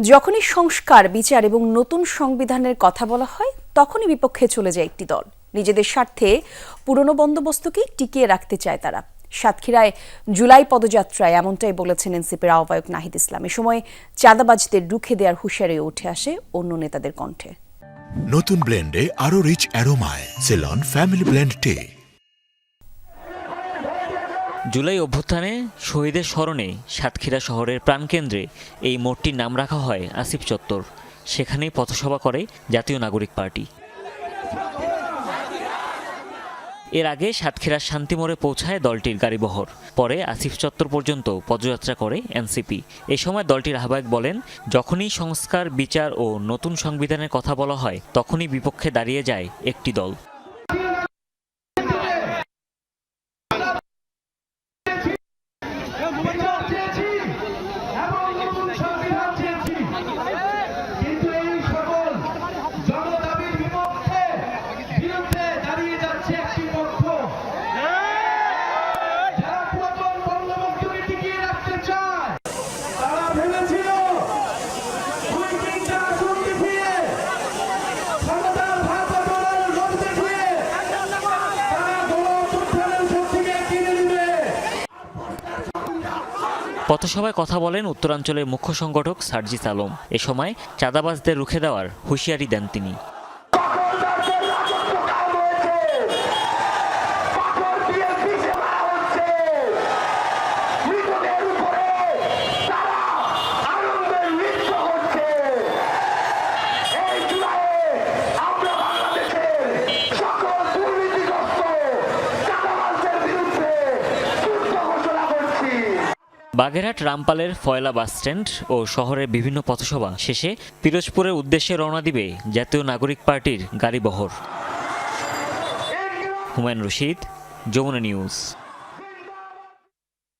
যখনই সংস্কার, বিচার এবং নতুন সংবিধানের কথা বলা হয়, তখনই বিপক্ষে চলে যায় একটি দল। নিজেদের স্বার্থে পুরনো বন্দোবস্তকেই টিকিয়ে রাখতে চায় তারা। সাতক্ষীরায় জুলাই পদযাত্রায় এমনটাই বলেছেন এনসিপির আহ্বায়ক নাহিদ ইসলাম। এ সময় চাঁদাবাজদের রুখে দেওয়ার হুঁশিয়ারি উঠে আসে অন্য নেতাদের কণ্ঠে। নতুন ব্লেন্ডে আরও রিচ অ্যারোমায় সেলন ফ্যামিলি ব্লেন্ড টে জুলাই অভ্যুত্থানে শহীদের স্মরণে সাতক্ষীরা শহরের প্রাণকেন্দ্রে এই মোড়টির নাম রাখা হয় আসিফ চত্বর। সেখানেই পথসভা করে জাতীয় নাগরিক পার্টি। এর আগে সাতক্ষীরার শান্তিমোড়ে পৌঁছায় দলটির গাড়িবহর। পরে আসিফ চত্বর পর্যন্ত পদযাত্রা করে এনসিপি। এ সময় দলটির আহ্বায়ক বলেন, যখনই সংস্কার, বিচার ও নতুন সংবিধানের কথা বলা হয়, তখনই বিপক্ষে দাঁড়িয়ে যায় একটি দল। পথসভায় কথা বলেন উত্তরাঞ্চলের মুখ্য সংগঠক সার্জিস আলম। এ সময় চাঁদাবাজদের রুখে দেওয়ার হুঁশিয়ারি দেন তিনি। বাগেরহাট রামপালের ফয়লা বাসস্ট্যান্ড ও শহরের বিভিন্ন পথসভা শেষে পিরোজপুরের উদ্দেশ্যে রওনা দিবে জাতীয় নাগরিক পার্টির গাড়িবহর হুমায়ুন রশিদ, যমুনা নিউজ।